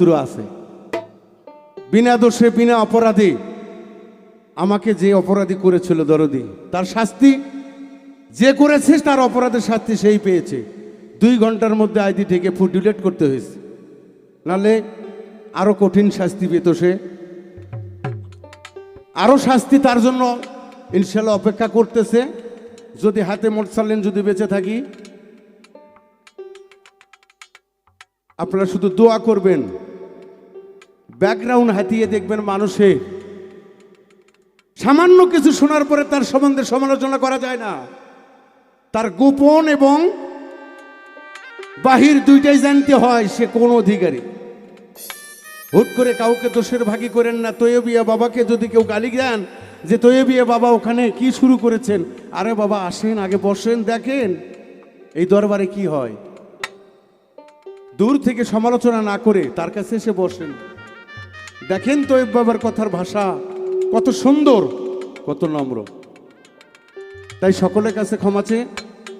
চরিত্র আছে। বিনা দোষে, বিনা অপরাধে আমাকে যে অপরাধী করেছিল দরদি, তার শাস্তি যে করেছে, তার অপরাধের শাস্তি সেই পেয়েছে। দুই ঘণ্টার মধ্যে আইডি থেকে ফুড ডিলেট করতে হয়েছে। নালে আরও কঠিন শাস্তি পেত সে। আরও শাস্তি তার জন্য ইনশাল্লাহ অপেক্ষা করতেছে। যদি হাতে মোট মোটসালেন যদি বেঁচে থাকি, আপনারা শুধু দোয়া করবেন। ব্যাকগ্রাউন্ড হাতিয়ে দেখবেন মানুষে। সামান্য কিছু শোনার পরে তার সম্বন্ধে সমালোচনা করা যায় না। তার গোপন এবং বাহির দুইটাই জানতে হয়, সে কোন অধিকারী। হুট করে কাউকে দোষের ভাগি করেন না তৈবিয়া বাবাকে যদি কেউ গালি দেন যে তৈবিয়া বাবা ওখানে কি শুরু করেছেন? আরে বাবা, আসেন, আগে বসেন, দেখেন এই দরবারে কি হয়। দূর থেকে সমালোচনা না করে তার কাছে এসে বসেন। দেখেন তৈব বাবার কথার ভাষা, কত সুন্দর, কত নম্র। তাই সকলের কাছে ক্ষমা চেয়ে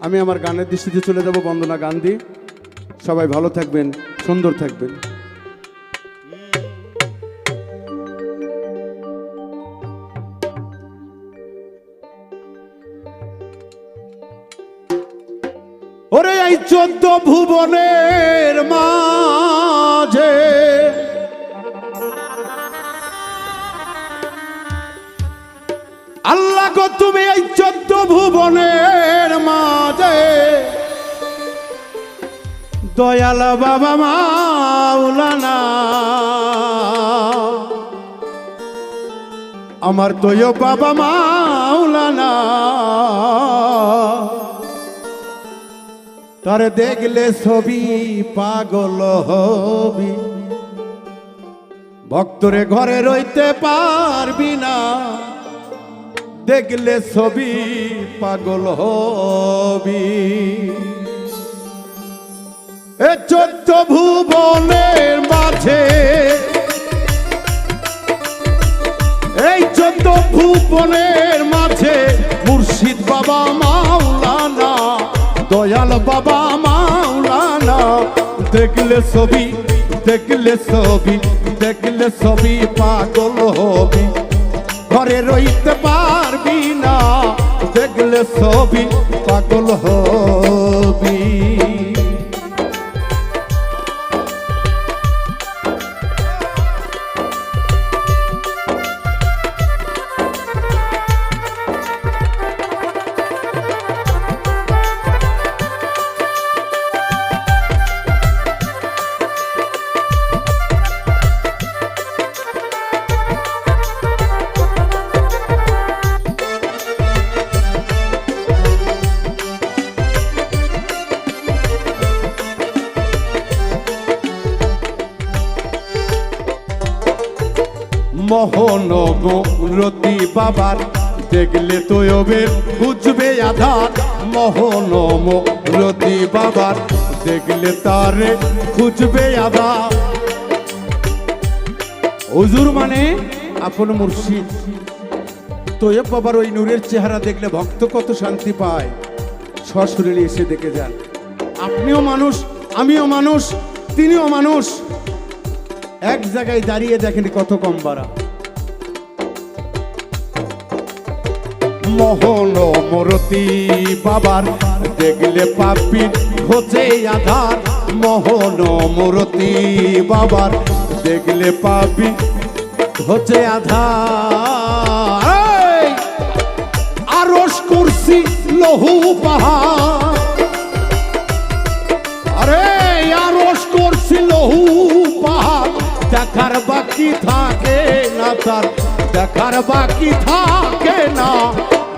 আমি আমার গানের দৃষ্টিতে চলে যাব, বন্দনা গান দিয়ে সবাই ভালো থাকবেন, সুন্দর থাকবেন। ওরে এই চোদ্দ ভুবনের মাঝে আল্লাহ গো, তুমি এই চোদ্দ ভুবনের মাঝে। দয়াল বাবা মাওলানা। আমার তোয় বাবা মাওলানা। তার দেখলে ছবি পাগল হবি। ভক্তরে ঘরে রইতে পারবি না। দেখলে ছবি পাগল হবি। এ চোদ্দ ভুবনের মাঝে, এই চোদ্দ ভুবনের মাঝে মুর্শিদ বাবা মাওলানা, দয়াল বাবা মাওলানা, দেখলে ছবি দেখলে ছবি দেখলে ছবি পাগল হবি। ঘরে রইতে পারবি না। দেখলে ছবি পাগল হবি মোহন রতি বাবার। দেখলে তো ওবের বুঝবে আধার। মোহন রতি বাবার। দেখলে তারে খুঁজবে আধার। হুজুর মানে আপন মুর্শিদ। তোয়েব বাবার ওই নূরের চেহারা দেখলে ভক্ত কত শান্তি পায়। সশরীরে এসে দেখে যান। আপনিও মানুষ, আমিও মানুষ, তিনিও মানুষ। এক জায়গায় দাঁড়িয়ে দেখেন কত কম বাড়া মোহন মরতি বাবার। দেখলে পাপি হচ্ছে আধার। মোহন মরতি বাবার। দেখলে পাপি হচ্ছে আধার! আরস করছি লহু পাহাড়। আরে আরস করছি লহু দেখার বাকি থাকে না তার। দেখার বাকি থাকে না।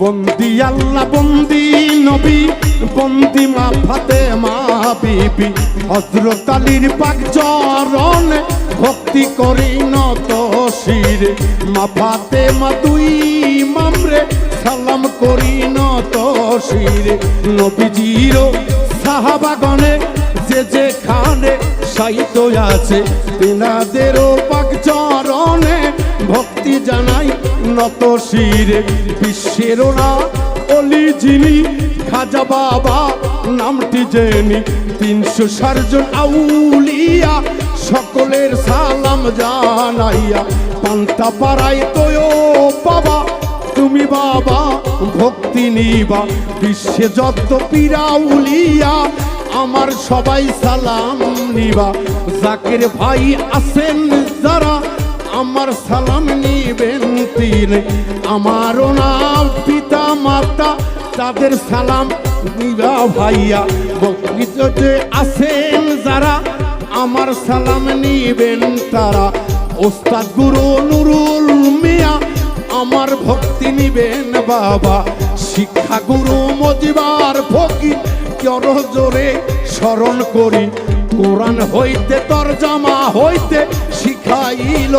বন্দি আল্লাহ, বন্দি নবী, বন্দি মা ফাতে মা বিবি। হজরত আলীর পাক চরণে ভক্তি করি নত শির। মা ফাতে মা তুই মামরে সালাম করি নত শির। নবী জিরো সাহাবাগণে যে যেখানে সাহিত্য আছে, তেনাদেরও নত শিরে বিশ্বের না, অলি যিনি, খাজা বাবা, নামটি জেনি তিনশো ষাটজন আউলিয়া সকলের সালাম জানাইয়া, পান্তা পাড়াই তোয় বাবা, তুমি বাবা, ভক্তি নিবা, বিশ্বে যত পীরাউলিয়া আমার সবাই সালাম নিবা। জাকির ভাই আছেন যারা আমার সালাম নিবেন তিনি। আমারও নাম পিতা মাতা তাদের সালাম নিবা ভাইয়া। বকরিতে আছেন যারা, আমার সালাম নিবেন তারা। ওস্তাদ গুরু নুরুল মিয়া, আমার ভক্তি নিবেন বাবা। শিক্ষা গুরু মজিবার ফকির কেন জোরে স্মরণ করি। কোরআন হইতে, তরজামা হইতে শিখাইল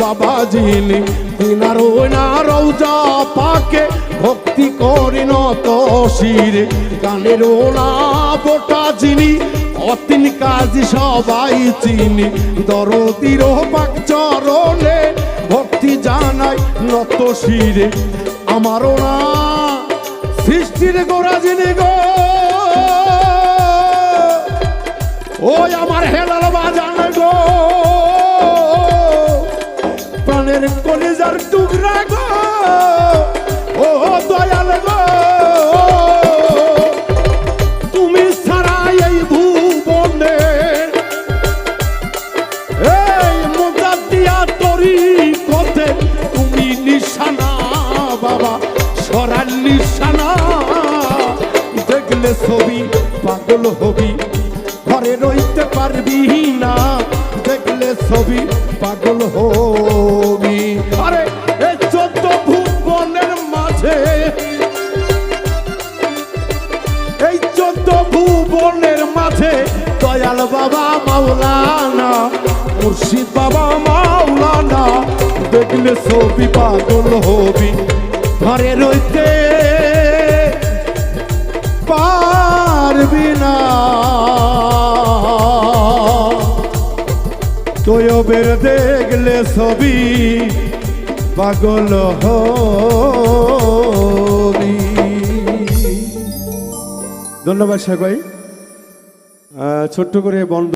বাবা যিনি। তিনার ওনা রৌজা পাকে, ভক্তি করি নত শিরে। গানের ওনা বোটা যিনি, অতিন কাজ সবাই চিনি। দরদির পাক চরণে ভক্তি জানাই নত শিরে। আমারও না সৃষ্টির গোড়া যিনি গো। ওই আমার হেলাল সরার নিশানা। দেখলে ছবি, পাগল হবি, ঘরে রইতে পারবি না। দেখলে ছবি, পাগল হবি। আরে ভুবনের মাঝে, দয়াল বাবা মাওলানা, মুর্শিদ বাবা মাওলানা, দেখলে ছবি পাগল হবি, ঘরে রইতে পারবি না। তয়বের দেখলে ছবি পাগল হবি। ধন্যবাদ, সাগর। ছোট্ট করে বন্ধ